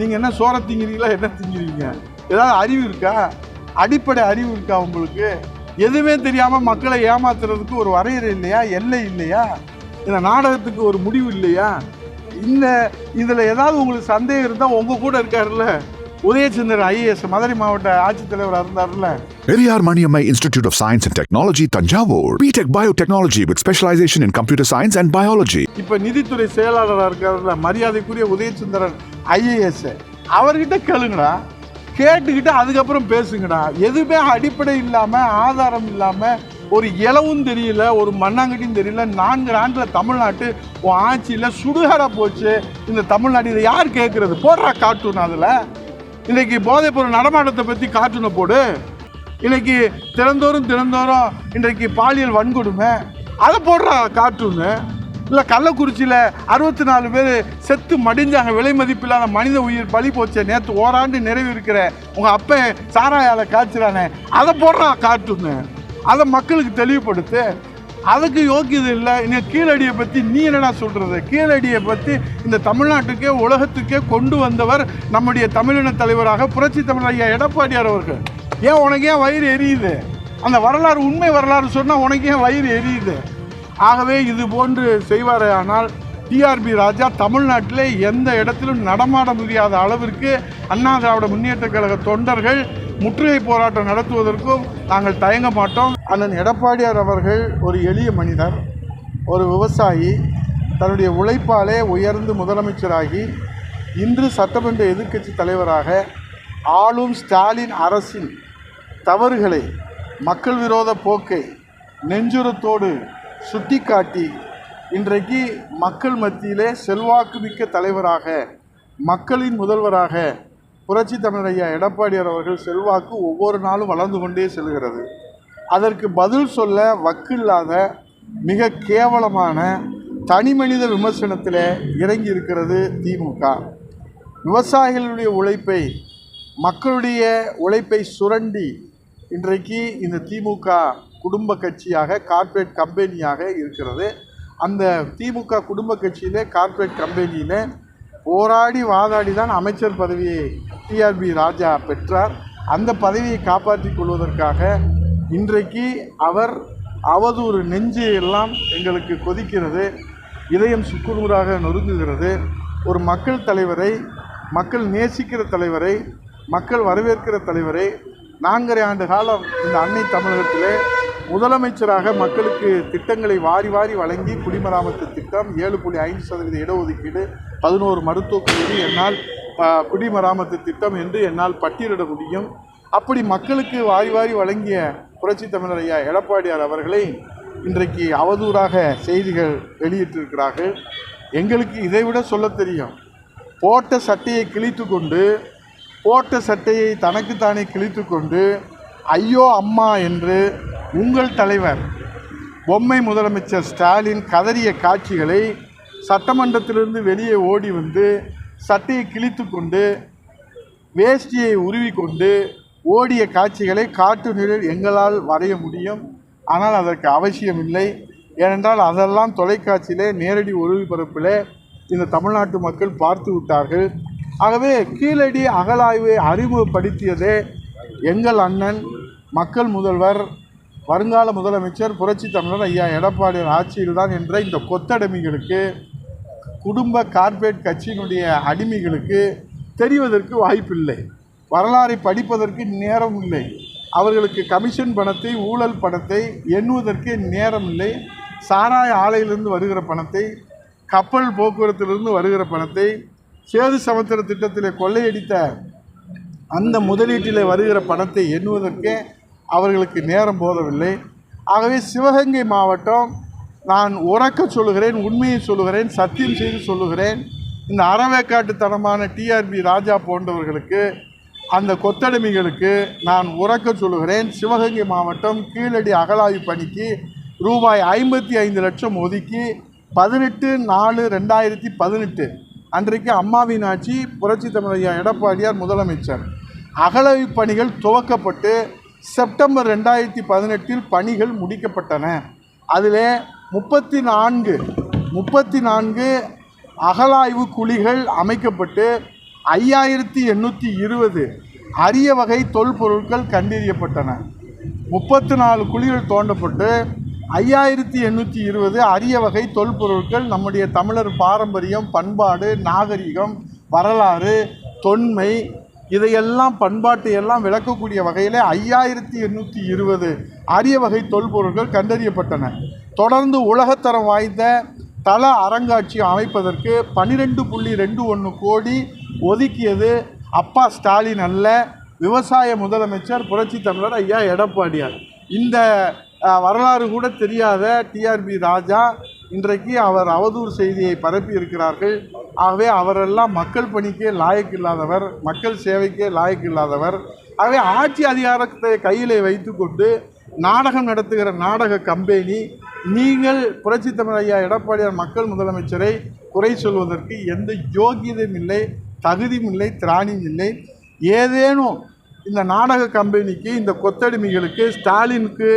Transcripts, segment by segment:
நீங்கள் என்ன சோற திங்கிறீங்களா என்ன திங்கிறீங்க? ஏதாவது அறிவு இருக்கா? அடிப்படை அறிவு இருக்கா உங்களுக்கு? எதுவுமே தெரியாமல் மக்களை ஏமாத்துறதுக்கு ஒரு வரையறை இல்லையா? எல்லை இல்லையா? இந்த நாடகத்துக்கு ஒரு முடிவு இல்லையா? இந்த இதில் ஏதாவது உங்களுக்கு சந்தேகம் இருந்தால் உங்கள் கூட இருக்காருல்ல? உதயச்சந்திரன் ஐஏஎஸ் மதுரை மாவட்ட ஆட்சித்தலைவராக இருந்தார்ல Periyar Maniammai institute of science and technology Thanjavur BTech biotechnology with specialisation in computer science and biology இப்போ நிதித்துறை செயலாளராக இருக்கிற மரியாதைக்குரிய உதயசுந்தரன் ஐஏஎஸ் அவர்கிட்ட கேளுங்கடா. கேட்டுக்கிட்டு அதுக்கப்புறம் பேசுங்கடா. எதுவுமே அடிப்படை இல்லாமல் ஆதாரம் இல்லாமல் ஒரு இலவும் தெரியல ஒரு மண்ணாங்கட்டியும் தெரியல. நான்கு ஆண்டில் தமிழ்நாட்டு உன் ஆட்சியில் சுடுகார போச்சு. இந்த தமிழ்நாடு இதை யார் கேட்குறது போடுறா கார்ட்டூன் அதில். இன்றைக்கி போதைப்பொருள் நடமாட்டத்தை பற்றி கார்ட்டூனை போடு. இன்னைக்கு தினந்தோறும் தினந்தோறும் இன்றைக்கு பாலியல் வன்கொடுமை அதை போடுறா கார்ட்டூனு இல்லை கள்ளக்குறிச்சியில் அறுபத்தி நாலு பேர் செத்து மடிஞ்சாங்க விலை மதிப்பில்லாத மனித உயிர் பலி போச்சே நேற்று ஓராண்டு நிறைவு இருக்கிற உங்கள் அப்பன் சாராயால் காய்ச்சிறானே அதை போடுறா காட்டுங்க அதை மக்களுக்கு தெளிவுபடுத்து அதுக்கு யோக்கியது இல்லை இன்னும் கீழடியை பற்றி நீ என்னடா சொல்கிறது கீழடியை பற்றி இந்த தமிழ்நாட்டுக்கே உலகத்துக்கே கொண்டு வந்தவர் நம்முடைய தமிழின தலைவராக புரட்சி தமிழ் ஐயா எடப்பாடியார் அவர்கள். ஏன் உனக்கு ஏன் வயிறு எரியுது? அந்த வரலாறு உண்மை வரலாறு சொன்னால் உனக்கு ஏன் வயிறு எரியுது? ஆகவே இது போன்று செய்வார் ஆனால் டிஆர்பி ராஜா தமிழ்நாட்டிலே எந்த இடத்திலும் நடமாட முடியாத அளவிற்கு அண்ணா திராவிட முன்னேற்ற கழக தொண்டர்கள் முற்றுகை போராட்டம் நடத்துவதற்கும் நாங்கள் தயங்க மாட்டோம். அண்ணன் எடப்பாடியார் அவர்கள் ஒரு எளிய மனிதர் ஒரு விவசாயி தன்னுடைய உழைப்பாலே உயர்ந்து முதலமைச்சராகி இன்று சட்டமன்ற எதிர்க்கட்சி தலைவராக ஆளும் ஸ்டாலின் அரசின் தவறுகளை மக்கள் விரோத போக்கை நெஞ்சுரத்தோடு சுட்டிக்காட்டி இன்றைக்கு மக்கள் மத்தியிலே செல்வாக்கு மிக்க தலைவராக மக்களின் முதல்வராக புரட்சி தமிழர் எடப்பாடியார் அவர்கள் செல்வாக்கு ஒவ்வொரு நாளும் வளர்ந்து கொண்டே செல்கிறது. அதற்கு பதில் சொல்ல வக்கில்லாத மிக கேவலமான தனிமனித விமர்சனத்தில் இறங்கி இருக்கிறது திமுக. விவசாயிகளுடைய உழைப்பை மக்களுடைய உழைப்பை சுரண்டி இன்றைக்கு இந்த திமுக குடும்ப கட்சியாக கார்ப்பரேட் கம்பெனியாக இருக்கிறது. அந்த திமுக குடும்ப கட்சியிலே கார்ப்பரேட் கம்பெனியில் போராடி வாதாடி தான் அமைச்சர் பதவியை டிஆர்பி ராஜா பெற்றார். அந்த பதவியை காப்பாற்றிக் கொள்வதற்காக இன்றைக்கு அவர் அவதூறு நெஞ்சு எல்லாம் எங்களுக்கு கொதிக்கிறது. இதயம் சுக்குநூறாக நொறுங்குகிறது. ஒரு மக்கள் தலைவரை மக்கள் நேசிக்கிற தலைவரை மக்கள் வரவேற்கிற தலைவரை நான்கரை ஆண்டு காலம் இந்த அன்னை தமிழகத்திலே முதலமைச்சராக மக்களுக்கு திட்டங்களை வாரி வாரி வழங்கி குடிமராமத்து திட்டம் ஏழு புள்ளி ஐந்து சதவீத இடஒதுக்கீடு பதினோரு மருத்துவக் கல்லூரி என்னால் குடிமராமத்து திட்டம் என்று என்னால் பட்டியலிட முடியும். அப்படி மக்களுக்கு வாரி வாரி வழங்கிய புரட்சி தமிழர் ஐயா எடப்பாடியார் அவர்களை இன்றைக்கு அவதூறாக செய்திகள் வெளியிட்டிருக்கிறார்கள். எங்களுக்கு இதைவிட சொல்லத் தெரியும். போட்ட சட்டையை கிழித்து கொண்டு போட்ட சட்டையை தனக்குத்தானே கிழித்து கொண்டு ஐயோ அம்மா என்று உங்கள் தலைவர் பொம்மை முதலமைச்சர் ஸ்டாலின் கதறிய காட்சிகளை சட்டமன்றத்திலிருந்து வெளியே ஓடி வந்து சட்டையை கிழித்து கொண்டு வேஷ்டியை உருவிக்கொண்டு ஓடிய காட்சிகளை காட்டுநிலையில் எங்களால் வரைய முடியும். ஆனால் அதற்கு அவசியம் இல்லை ஏனென்றால் அதெல்லாம் தொலைக்காட்சியிலே நேரடி ஒளிபரப்பிலே இந்த தமிழ்நாட்டு மக்கள் பார்த்து விட்டார்கள். ஆகவே கீழடி அகலாய்வை அறிமுகப்படுத்தியதே எங்கள் அண்ணன் மக்கள் முதல்வர் வருங்கால முதலமைச்சர் புரட்சி தமிழர் ஐயா எடப்பாடியார் ஆட்சியில்தான் என்ற இந்த கொத்தடிமைகளுக்கு குடும்ப கார்ப்பரேட் கட்சியினுடைய அடிமைகளுக்கு தெரிவதற்கு வாய்ப்பில்லை. வரலாறை படிப்பதற்கு நேரம் இல்லை. அவர்களுக்கு கமிஷன் பணத்தை ஊழல் பணத்தை எண்ணுவதற்கு நேரம் இல்லை. சாராய ஆலையிலிருந்து வருகிற பணத்தை கப்பல் போக்குவரத்திலிருந்து வருகிற பணத்தை சேது சமுத்திர திட்டத்தில் கொள்ளையடித்த அந்த முதலீட்டில் வருகிற பணத்தை எண்ணுவதற்கே அவர்களுக்கு நேரம் போதவில்லை ஆகவே சிவகங்கை மாவட்டம் நான் உறக்க சொல்லுகிறேன் உண்மையை சொல்லுகிறேன் சத்தியம் செய்து சொல்லுகிறேன். இந்த அறவேக்காட்டுத்தனமான டிஆர்பி ராஜா போன்றவர்களுக்கு அந்த கொத்தடிமைகளுக்கு நான் உறக்க சொல்லுகிறேன். சிவகங்கை மாவட்டம் கீழடி அகலாய்வு பணிக்கு ரூபாய் ஐம்பத்தி ஐந்து லட்சம் ஒதுக்கி பதினெட்டு நாலு ரெண்டாயிரத்தி பதினெட்டு. அன்றைக்கு அம்மாவின் ஆட்சி புரட்சி தமிழையா எடப்பாடியார் முதலமைச்சர். அகலவை பணிகள் துவக்கப்பட்டு செப்டம்பர் ரெண்டாயிரத்தி பதினெட்டில் பணிகள் முடிக்கப்பட்டன. அதில் முப்பத்தி நான்கு முப்பத்தி நான்கு அகலாய்வு குழிகள் அமைக்கப்பட்டு ஐயாயிரத்தி எண்ணூற்றி இருபது அரிய வகை தொல்பொருட்கள் கண்டறியப்பட்டன. முப்பத்து நாலு குழிகள் தோண்டப்பட்டு ஐயாயிரத்தி எண்ணூற்றி இருபது அரிய வகை தொல்பொருட்கள் நம்முடைய தமிழர் பாரம்பரியம் பண்பாடு நாகரிகம் வரலாறு தொன்மை இதையெல்லாம் பண்பாட்டை எல்லாம் விளக்கக்கூடிய வகையில் ஐயாயிரத்தி எண்ணூற்றி இருபது அரிய வகை தொல்பொருட்கள் கண்டறியப்பட்டன. தொடர்ந்து உலகத்தரம் வாய்ந்த தள அரங்காட்சியம் அமைப்பதற்கு பன்னிரெண்டு புள்ளி ரெண்டு ஒன்று கோடி ஒதுக்கியது அப்பா ஸ்டாலின் அல்ல. விவசாய முதலமைச்சர் புரட்சி தமிழர் ஐயா எடப்பாடியார். இந்த வரலாறு கூட தெரியாத டிஆர்பி ராஜா இன்றைக்கு அவர் அவதூறு செய்தியை பரப்பி இருக்கிறார்கள். ஆகவே அவரெல்லாம் மக்கள் பணிக்கே லாயக்கு இல்லாதவர் மக்கள் சேவைக்கே லாயக்கு இல்லாதவர். ஆகவே ஆட்சி அதிகாரத்தை கையிலே வைத்துக்கொண்டு நாடகம் நடத்துகிற நாடக கம்பெனி நீங்கள் புரட்சி தமிழ் ஐயா எடப்பாடியார் மக்கள் முதலமைச்சரை குறை சொல்வதற்கு எந்த யோகியதும் இல்லை தகுதியும் இல்லை திராணியும் இல்லை. ஏதேனும் இந்த நாடக கம்பெனிக்கு இந்த கொத்தடிமைகளுக்கு ஸ்டாலினுக்கு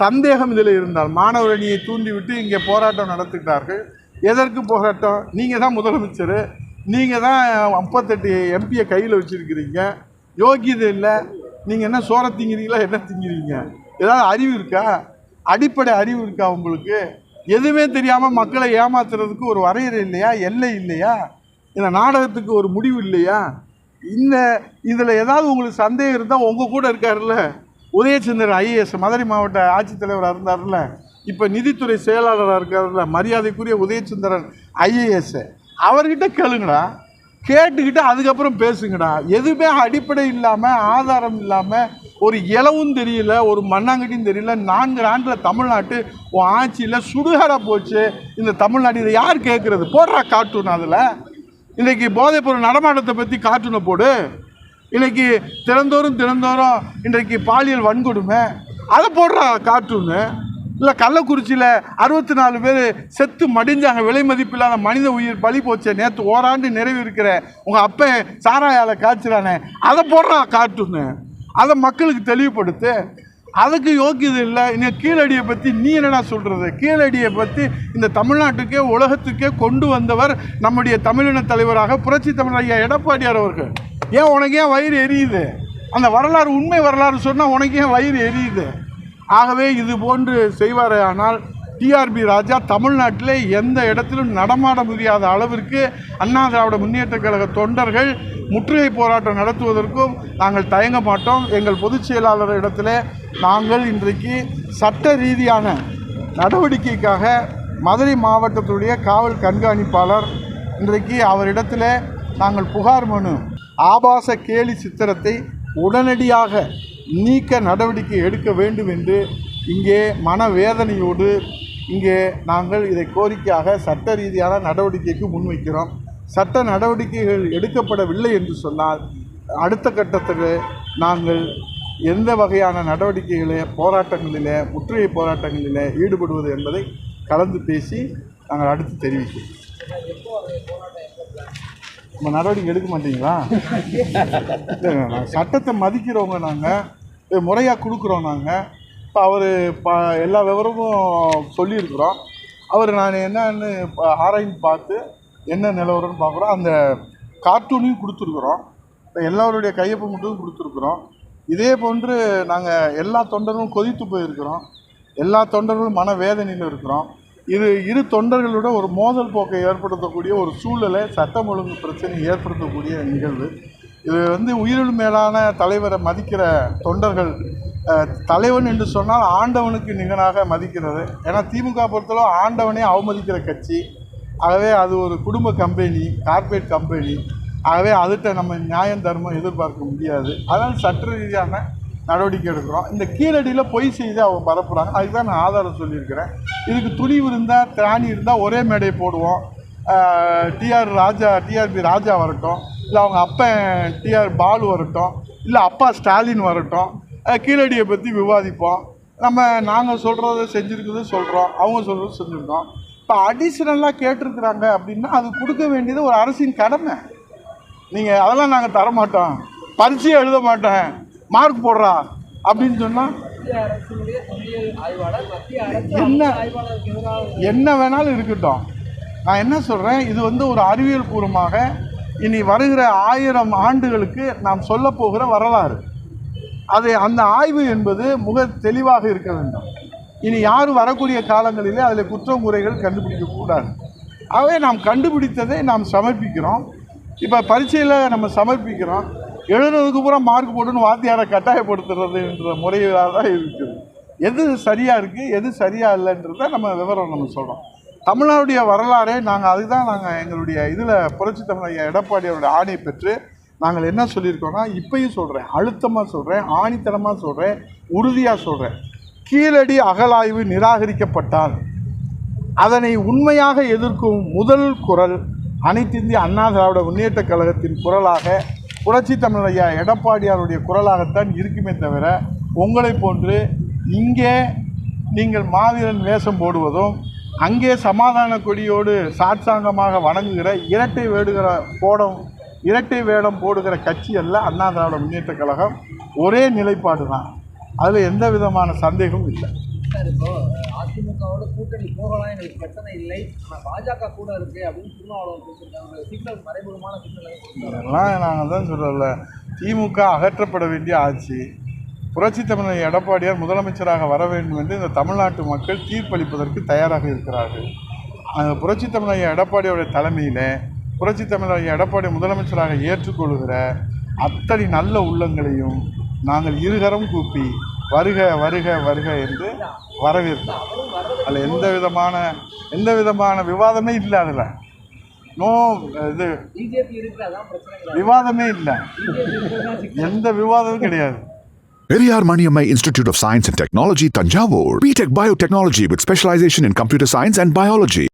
சந்தேகம் இதில் இருந்தால் மாணவர் அணியை தூண்டிவிட்டு இங்கே போராட்டம் நடத்துகிறார்கள். எதற்கு போராட்டம்? நீங்கள் தான் முதலமைச்சர். நீங்கள் தான் முப்பத்தெட்டு எம்பியை கையில் வச்சுருக்கிறீங்க. யோகியதை இல்லை. நீங்கள் என்ன சோற திங்கிறீங்களா என்ன திங்கிறீங்க? ஏதாவது அறிவு இருக்கா? அடிப்படை அறிவு இருக்கா உங்களுக்கு? எதுவுமே தெரியாமல் மக்களை ஏமாத்துறதுக்கு ஒரு வரையறை இல்லையா? எல்லை இல்லையா? இந்த நாடகத்துக்கு ஒரு முடிவு இல்லையா? இந்த இதில் ஏதாவது உங்களுக்கு சந்தேகம் இருந்தால் உங்கள் கூட இருக்காருல்ல. உதயச்சந்திரன் ஐஏஎஸ் மதுரை மாவட்ட ஆட்சித்தலைவராக இருந்தார்ல இப்போ நிதித்துறை செயலாளராக இருக்கார்ல மரியாதைக்குரிய உதயச்சந்திரன் ஐஏஎஸ். அவர்கிட்ட கேளுங்கடா. கேட்டுக்கிட்டு அதுக்கப்புறம் பேசுங்கடா. எதுவுமே அடிப்படை இல்லாமல் ஆதாரம் இல்லாமல் ஒரு இலவும் தெரியல ஒரு மண்ணாங்கட்டியும் தெரியல நான்கு ஆண்டில் தமிழ்நாட்டு உன் ஆட்சியில் சுடுகாடாக போச்சு. இந்த தமிழ்நாடு இதை யார் கேட்குறது போடுறா கார்ட்டூன் அதில். இன்றைக்கி போதைப்பொருள் நடமாட்டத்தை பற்றி கார்ட்டூனை போடு. இன்னைக்கு தினந்தோறும் தினந்தோறும் இன்றைக்கு பாலியல் வன்கொடுமை. அதை போடுறா கார்ட்டூனு இல்லை கள்ளக்குறிச்சியில் அறுபத்தி நாலு பேர் செத்து மடிஞ்சாங்க விலை மதிப்பில்லாத மனித உயிர் பலி போச்சே நேற்று ஓராண்டு நிறைவு இருக்கிற உங்கள் அப்பன் சாராயால் காய்ச்சிறானே. அதை போடுறா கார்ட்டூனு அதை மக்களுக்கு தெளிவுபடுத்து. அதுக்கு யோக்கியது இல்லை. இன்னும் கீழடியை பற்றி நீ என்னடா சொல்கிறது கீழடியை பற்றி இந்த தமிழ்நாட்டுக்கே உலகத்துக்கே கொண்டு வந்தவர் நம்முடைய தமிழின தலைவராக புரட்சி தமிழ் ஐயா எடப்பாடியார் அவர்கள். ஏன் உனக்கு ஏன் வயிறு எரியுது? அந்த வரலாறு உண்மை வரலாறு சொன்னால் உனக்கு ஏன் வயிறு எரியுது? ஆகவே இது போன்று செய்வாரே ஆனால் டிஆர்பி ராஜா தமிழ்நாட்டிலே எந்த இடத்திலும் நடமாட முடியாத அளவிற்கு அண்ணா திராவிட முன்னேற்ற கழக தொண்டர்கள் முற்றுகை போராட்டம் நடத்துவதற்கும் நாங்கள் தயங்க மாட்டோம். எங்கள் பொதுச் செயலாளர் இடத்துல நாங்கள் இன்றைக்கு சட்ட ரீதியான நடவடிக்கைக்காக மதுரை மாவட்டத்துடைய காவல் கண்காணிப்பாளர் இன்றைக்கு அவரிடத்தில் நாங்கள் புகார் மனு ஆபாச கேலி சித்திரத்தை உடனடியாக நீக்க நடவடிக்கை எடுக்க வேண்டும் என்று இங்கே மனவேதனையோடு இங்கே நாங்கள் இதை கோரிக்கையாக சட்ட ரீதியான நடவடிக்கைக்கு முன்வைக்கிறோம் சட்ட நடவடிக்கைகள் எடுக்கப்படவில்லை என்று சொன்னால் அடுத்த கட்டத்தில் நாங்கள் எந்த வகையான நடவடிக்கைகளே போராட்டங்களிலே முற்றுகை போராட்டங்களிலே ஈடுபடுவது என்பதை கலந்து பேசி நாங்கள் அடுத்து தெரிவிக்கிறோம். நம்ம நடவடிக்கை எடுக்க மாட்டீங்களா? சட்டத்தை மதிக்கிறவங்க நாங்கள் முறையாக கொடுக்குறோம் நாங்கள் இப்போ அவர் ப எல்லா விவரமும் சொல்லியிருக்கிறோம். அவர் நான் என்னன்னு ப- ஆராய்ந்து பார்த்து என்ன நிலவரம்னு பார்க்குறோம். அந்த கார்ட்டூனையும் கொடுத்துருக்குறோம். இப்போ எல்லாருடைய கையொப்பமிட்டும் கொடுத்துருக்குறோம். இதே போன்று நாங்கள் எல்லா தொண்டர்களும் கொதித்து போயிருக்கிறோம். எல்லா தொண்டர்களும் மன வேதனையில் இருக்கிறோம். இது இரு தொண்டர்களோட ஒரு மோதல் போக்கை ஏற்படுத்தக்கூடிய ஒரு சூழலை சட்டம் ஒழுங்கு பிரச்சனை ஏற்படுத்தக்கூடிய நிகழ்வு. இது வந்து உயிரிழு மேலான தலைவரை மதிக்கிற தொண்டர்கள் தலைவன் என்று சொன்னால் ஆண்டவனுக்கு நிகராக மதிக்கிறது. ஏன்னா திமுக பொறுத்தளவு ஆண்டவனே அவமதிக்கிற கட்சி. ஆகவே அது ஒரு குடும்ப கம்பெனி கார்ப்பரேட் கம்பெனி. ஆகவே அதுகிட்ட நம்ம நியாயம் தர்மம் எதிர்பார்க்க முடியாது. அதனால் சட்ட ரீதியான நடவடிக்கை எடுக்கிறோம். இந்த கீழடியில் பொய் செய்து அவங்க பரப்புகிறாங்க அதுக்கு தான் நான் ஆதாரம் சொல்லியிருக்கிறேன். இதுக்கு துணிவு இருந்தால் திராணி இருந்தால் ஒரே மேடையை போடுவோம். டிஆர் ராஜா டிஆர்பி ராஜா வரட்டும். இல்லை அவங்க அப்பன் டிஆர் பாலு வரட்டும். இல்லை அப்பா ஸ்டாலின் வரட்டும். கீழடியை பற்றி விவாதிப்போம். நம்ம நாங்கள் சொல்கிறத செஞ்சுருக்கிறது சொல்கிறோம் அவங்க சொல்கிறது செஞ்சுருக்கோம். இப்போ அடிஷ்னலாக கேட்டிருக்கிறாங்க அப்படின்னா அது கொடுக்க வேண்டியது ஒரு அரசின் கடமை. நீங்கள் அதெல்லாம் நாங்கள் தர மாட்டோம் எழுத மாட்டேன் மார்க் போடுறா அப்படின்னு சொன்னால் என்ன? என்ன வேணாலும் இருக்கட்டும். நான் என்ன சொல்கிறேன் இது வந்து ஒரு அறிவியல் பூர்வமாக இனி வருகிற ஆயிரம் ஆண்டுகளுக்கு நாம் சொல்ல போகிற வரலாறு. அது அந்த ஆய்வு என்பது முக தெளிவாக இருக்க வேண்டும். இனி யாரும் வரக்கூடிய காலங்களிலே அதில் குற்றம் குறைகள் கண்டுபிடிக்கக்கூடாது ஆகவே நாம் கண்டுபிடித்ததை நாம் சமர்ப்பிக்கிறோம். இப்போ பரீட்சையில் நம்ம சமர்ப்பிக்கிறோம். எழுதுறதுக்கு பூரா மார்க் போட்டுன்னு வாத்தியாரை கட்டாயப்படுத்துறதுன்ற முறையாக தான் இருக்குது. எது சரியாக இருக்குது எது சரியாக இல்லைன்றத நம்ம விவரம் நம்ம சொல்கிறோம் தமிழ்நாடுடைய வரலாறே நாங்கள் அதுதான் நாங்கள் எங்களுடைய இதில் புரட்சி தமிழக எடப்பாடி அவருடைய ஆணை பெற்று நாங்கள் என்ன சொல்லியிருக்கோம்னா இப்பயும் சொல்கிறேன் அழுத்தமாக சொல்கிறேன் ஆணித்தனமாக சொல்கிறேன் உறுதியாக சொல்கிறேன் கீழடி அகலாய்வு நிராகரிக்கப்பட்டால் அதனை உண்மையாக எதிர்க்கும் முதல் குரல் அனைத்திந்திய அண்ணா திராவிட முன்னேற்றக் கழகத்தின் குரலாக புரட்சி தமிழ் ஐயா எடப்பாடியாருடைய குரலாகத்தான் இருக்குமே தவிர உங்களைப் போன்று இங்கே நீங்கள் மாவீரன் வேஷம் போடுவதும் அங்கே சமாதான கொடியோடு சாட்சாங்கமாக வணங்குகிற இரட்டை வேடுகிற போடம் இரட்டை வேடம் போடுகிற கட்சி அல்ல அண்ணா திராவிட முன்னேற்றக் கழகம். ஒரே நிலைப்பாடு தான் அதில் எந்த விதமான சந்தேகமும் இல்லை. சார் இப்போ அதிமுகவோட கூட்டணி போகலாம் எனக்கு பிரச்சனை இல்லை. ஆனால் பாஜக கூட இருக்கு அப்படின்னு திருமாவளவன் பேசியிருக்காங்க. சிக்னல் மறைமுகமான சிக்னல் இதெல்லாம் நாங்கள் தான் சொல்கிறோம்ல திமுக அகற்றப்பட வேண்டிய ஆட்சி. புரட்சி தமிழர் எடப்பாடியார் முதலமைச்சராக வர வேண்டும் என்று இந்த தமிழ்நாட்டு மக்கள் தீர்ப்பளிப்பதற்கு தயாராக இருக்கிறார்கள். அந்த புரட்சி தமிழர் எடப்பாடியோட தலைமையில் புரட்சி தமிழர் எடப்பாடி முதலமைச்சராக ஏற்றுக்கொள்கிற அத்தனை நல்ல உள்ளங்களையும் நாங்கள் இருகரம் கூப்பி வருக வருக வருக என்று வரவேற்பு அதில் எந்த விதமான எந்த விதமான விவாதமே இல்லை அதில் நோ இது விவாதமே இல்லை எந்த விவாதமும் கிடையாது Periyar Maniammai institute of science and technology Thanjavur BTech biotechnology with specialisation in computer science and biology